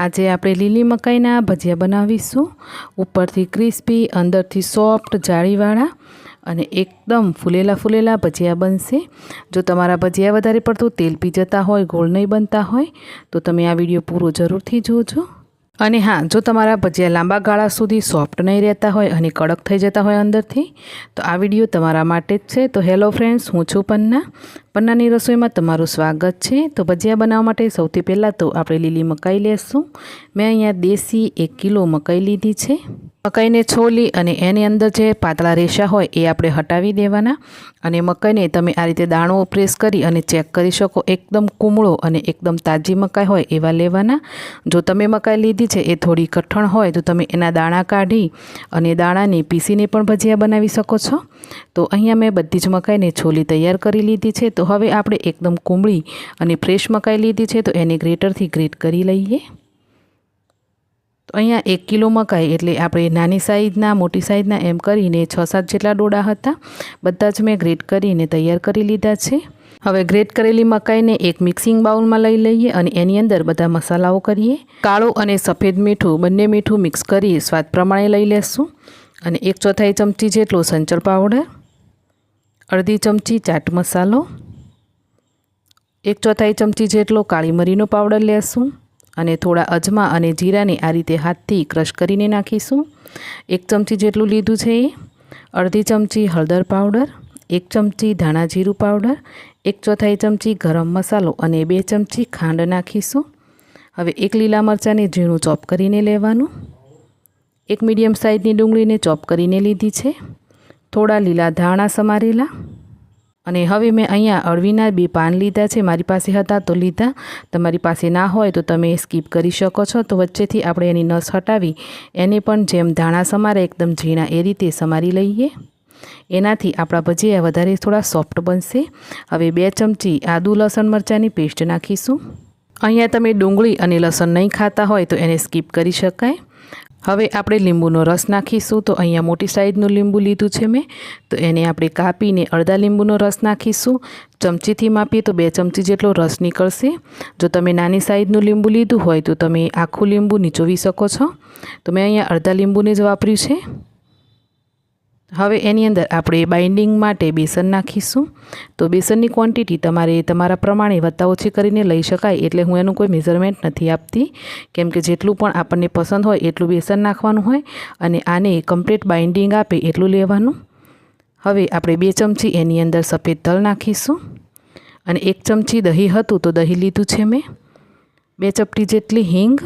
આજે આપણે લીલી મકાઈના ભજીયા બનાવીશું. ઉપરથી ક્રિસ્પી, અંદરથી સોફ્ટ જાળીવાળા અને એકદમ ફૂલેલા ફૂલેલા ભજીયા બનશે. જો તમારા ભજીયા વધારે પડતું તેલ પી જતા હોય, ગોળ નહીં બનતા હોય, તો તમે આ વીડિયો પૂરો જરૂરથી જોજો. અને હા, જો તમારા ભજીયા લાંબા ગાળા સુધી સોફ્ટ નહીં રહેતા હોય અને કડક થઈ જતા હોય અંદરથી, તો આ વીડિયો તમારા માટે જ છે. તો હેલો ફ્રેન્ડ્સ, હું છું પન્ના. પન્નાની રસોઈમાં તમારું સ્વાગત છે. તો ભજીયા બનાવવા માટે સૌથી પહેલાં તો આપણે લીલી મકાઈ લેશું. મેં અહીંયા દેશી એક કિલો મકાઈ લીધી છે. મકાઈને છોલી અને એની અંદર જે પાતળા રેશા હોય એ આપણે હટાવી દેવાના. અને મકાઈને તમે આ રીતે દાણો પ્રેસ કરી અને ચેક કરી શકો, એકદમ કુમળો અને એકદમ તાજી મકાઈ હોય એવા લેવાના. જો તમે મકાઈ લીધી છે એ થોડી કઠણ હોય તો તમે એના દાણા કાઢી અને દાણાને પીસીને પણ ભજીયા બનાવી શકો છો. તો અહીંયા મેં બધી જ મકાઈને છોલી તૈયાર કરી લીધી છે. તો હવે આપણે એકદમ કુમળી અને ફ્રેશ મકાઈ લીધી છે તો એને ગ્રેટરથી ગ્રેટ કરી લઈએ. તો અહીંયા એક કિલો મકાઈ એટલે આપણે નાની સાઈઝના, મોટી સાઈઝના એમ કરીને છ સાત જેટલા ડોડા હતા. બધા જ મેં ગ્રેટ કરીને તૈયાર કરી લીધા છે. હવે ગ્રેટ કરેલી મકાઈને એક મિક્સિંગ બાઉલમાં લઈ લઈએ અને એની અંદર બધા મસાલાઓ કરીએ. કાળો અને સફેદ મીઠું, બંને મીઠું મિક્સ કરી સ્વાદ પ્રમાણે લઈ લેશું. અને એક ચોથાઈ ચમચી જેટલો સંચળ પાવડર, અડધી ચમચી ચાટ મસાલો, એક ચોથાઈ ચમચી જેટલો કાળી મરીનો પાવડર લેશું. અને થોડા અજમા અને જીરાને આ રીતે હાથથી ક્રશ કરીને નાખીશું. એક ચમચી જેટલું લીધું છે એ. અડધી ચમચી હળદર પાવડર, એક ચમચી ધાણા જીરું પાવડર, એક ચોથાઈ ચમચી ગરમ મસાલો અને બે ચમચી ખાંડ નાખીશું. હવે એક લીલા મરચાંને ઝીણું ચોપ કરીને લેવાનું. એક મીડિયમ સાઇઝની ડુંગળીને ચોપ કરીને લીધી છે. થોડા લીલા ધાણા સમારેલા. અને હવે મેં અહીંયા અળવીના બે પાન લીધા છે. મારી પાસે હતા તો લીધા. તમારી પાસે ના હોય તો તમે સ્કીપ કરી શકો છો. તો વચ્ચેથી આપણે એની નસ હટાવી, એને પણ જેમ ધાણા સમારે એકદમ ઝીણા એ રીતે સમારી લઈએ. એનાથી આપણા ભજીયા વધારે થોડા સોફ્ટ બનશે. હવે બે ચમચી આદુ, લસણ મરચાંની પેસ્ટ નાખીશું. અહીંયા તમે ડુંગળી અને લસણ નહીં ખાતા હોય તો એને સ્કીપ કરી શકાય. હવે આપણે લીંબુનો રસ નાખીશું, તો અહીંયા મોટી સાઈઝનું લીંબુ લીધું છે મેં. તો એને આપણે કાપીને અડધા લીંબુનો રસ નાખીશું. ચમચીથી માપીએ તો બે ચમચી જેટલો રસ નીકળશે. જો તમે નાની સાઈઝનું લીંબુ લીધું હોય તો તમે આખું લીંબુ નીચોવી શકો છો. તો મેં અહીંયા અડધા લીંબુને જ વાપર્યું છે. હવે એની અંદર આપણે બાઇન્ડિંગ માટે બેસન નાખીશું. તો બેસનની ક્વોન્ટિટી તમારે તમારા પ્રમાણે વત્તા ઓછી કરીને લઈ શકાય એટલે હું એનું કોઈ મેઝરમેન્ટ નથી આપતી. કેમ કે જેટલું પણ આપણને પસંદ હોય એટલું બેસન નાખવાનું હોય અને આને કમ્પ્લીટ બાઇન્ડિંગ આપે એટલું લેવાનું. હવે આપણે બે ચમચી એની અંદર સફેદ તલ નાખીશું. અને એક ચમચી દહીં હતું તો દહીં લીધું છે મેં. બે ચપટી જેટલી હિંગ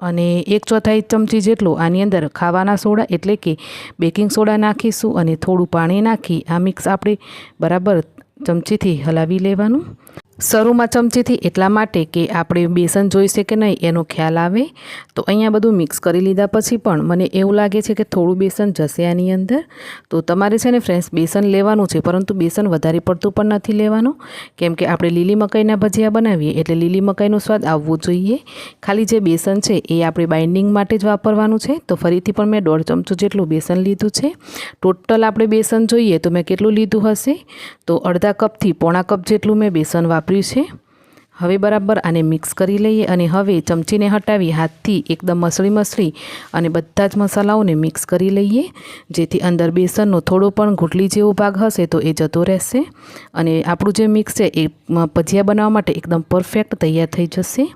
અને એક ચોથાઈ ચમચી જેટલો આની અંદર ખાવાના સોડા એટલે કે બેકિંગ સોડા નાખીશું અને થોડું પાણી નાખી આ મિક્સ આપણે બરાબર ચમચીથી હલાવી લેવાનું. શરૂમાં ચમચીથી એટલા માટે કે આપણે બેસન જોઈશે કે નહીં, એનો ખ્યાલ આવે. તો અહીંયા બધું મિક્સ કરી લીધા પછી પણ મને એવું લાગે છે કે થોડું બેસન જશે આની અંદર. તો તમારે છે ને ફ્રેન્ડ્સ બેસન લેવાનું છે, પરંતુ બેસન વધારે પડતું પણ નથી લેવાનું. કેમ કે આપણે લીલી મકાઈના ભજીયા બનાવીએ એટલે લીલી મકાઈનો સ્વાદ આવવો જોઈએ. ખાલી જે બેસન છે એ આપણે બાઇન્ડિંગ માટે જ વાપરવાનું છે. તો ફરીથી પણ મેં દોઢ ચમચો જેટલું બેસન લીધું છે. ટોટલ આપણે બેસન જોઈએ તો મેં કેટલું લીધું હશે? તો અડધા કપથી પોણા કપ જેટલું મેં બેસન વાપર્યું છે. હવે બરાબર આને મિક્સ કરી લઈએ અને હવે ચમચીને હટાવી હાથથી એકદમ મસળી મસળી અને બધા જ મસાલાઓને મિક્સ કરી લઈએ. જેથી અંદર બેસનનો થોડો પણ ઘૂંટલી જેવો ભાગ હશે તો એ જતો રહેશે. અને આપણું જે મિક્સ છે એ ભજીયા બનાવવા માટે એકદમ પરફેક્ટ તૈયાર થઈ જશે.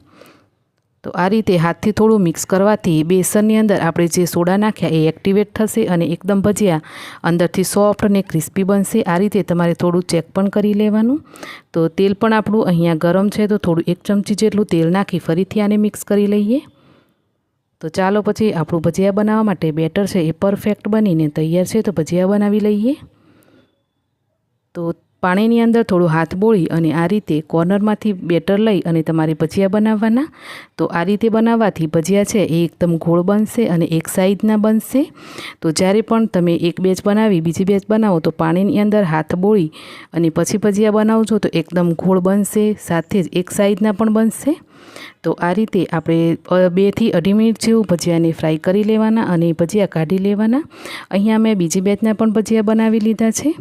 તો આ રીતે હાથથી થોડું મિક્સ કરવાથી બેસનની અંદર આપણે જે સોડા નાખ્યા એ એક્ટિવેટ થશે અને એકદમ ભજીયા અંદરથી સોફ્ટ અને ક્રિસ્પી બનશે. આ રીતે તમારે થોડું ચેક પણ કરી લેવાનું. તો તેલ પણ આપણું અહીંયા ગરમ છે તો થોડું એક ચમચી જેટલું તેલ નાખી ફરીથી આને મિક્સ કરી લઈએ. તો ચાલો પછી આપણું ભજીયા બનાવવા માટે બેટર છે એ પરફેક્ટ બનીને તૈયાર છે તો ભજીયા બનાવી લઈએ. તો પાણીની અંદર થોડું હાથ બોળી અને આ રીતે કોર્નરમાંથી બેટર લઈ અને તમારે ભજીયા બનાવવાના. તો આ રીતે બનાવવાથી ભજીયા છે એ એકદમ ગોળ બનશે અને એક સાઈઝના બનશે. તો જ્યારે પણ તમે એક બેચ બનાવી, બીજી બેચ બનાવો, તો પાણીની અંદર હાથ બોળી અને પછી ભજીયા બનાવજો તો એકદમ ગોળ બનશે, સાથે જ એક સાઈઝના પણ બનશે. તો આ રીતે આપણે બેથી અઢી મિનિટ જેવું ભજીયાને ફ્રાય કરી લેવાના અને ભજીયા કાઢી લેવાના. અહીંયા મેં બીજી બેચના પણ ભજીયા બનાવી લીધા છે.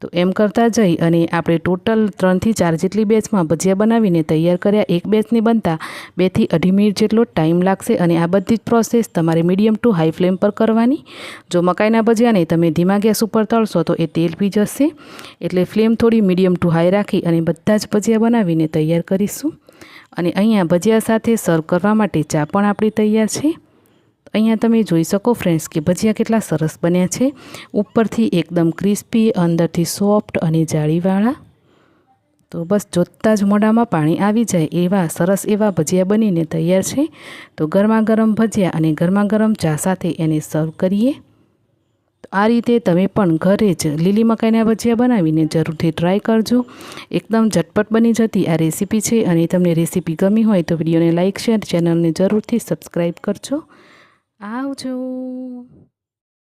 તો એમ કરતાં જઈ અને આપણે ટોટલ ત્રણથી ચાર જેટલી બેચમાં ભજીયા બનાવીને તૈયાર કર્યા. એક બેચની બનતા બેથી અઢી મિનિટ જેટલો ટાઈમ લાગશે અને આ બધી જ પ્રોસેસ તમારે મીડિયમ ટુ હાઈ ફ્લેમ પર કરવાની. જો મકાઈના ભજીયાને તમે ધીમા ગેસ ઉપર તળશો તો એ તેલ પી જશે. એટલે ફ્લેમ થોડી મીડિયમ ટુ હાઈ રાખી અને બધા જ ભજીયા બનાવીને તૈયાર કરીશું. અને અહીંયા ભજીયા સાથે સર્વ કરવા માટે ચા પણ આપણી તૈયાર છે. અહીંયા તમે જોઈ શકો ફ્રેન્ડ્સ કે ભજીયા કેટલા સરસ બન્યા છે. ઉપરથી એકદમ ક્રિસ્પી અંદરથી સોફ્ટ અને જાળીવાળા. તો બસ જોતાં જ મોઢામાં પાણી આવી જાય એવા સરસ એવા ભજીયા બનીને તૈયાર છે. તો ગરમા ગરમ ભજીયા અને ગરમા ગરમ ચા સાથે એને સર્વ કરીએ. આ રીતે તમે પણ ઘરે જ લીલી મકાઈના ભજીયા બનાવીને જરૂરથી ટ્રાય કરજો. એકદમ ઝટપટ બની જતી આ રેસીપી છે અને તમને રેસીપી ગમી હોય તો વિડીયોને લાઇક શેર ચેનલને જરૂરથી સબસ્ક્રાઈબ કરજો. આવજો